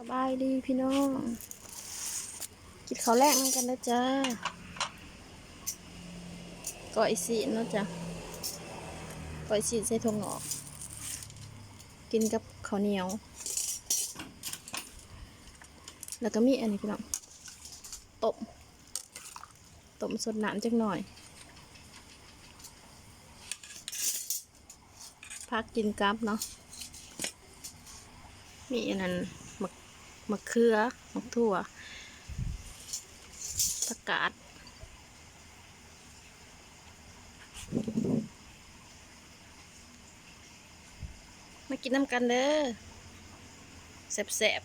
สบายดีพี่น้อง กินข้าวแรกนั่งกันนะจ้าก้อยสีนนะจ้ะก้อยสีใส่ถั่วงอก กินกับข้าวเหนียว แล้วก็มีอันนี้พี่น้องต้มต้มสดน้ำจักหน่อยพักกินกับเนาะมีอันนั้น มะเขือมะถั่วผักกาดมากินน้ำกันเด้อแสบ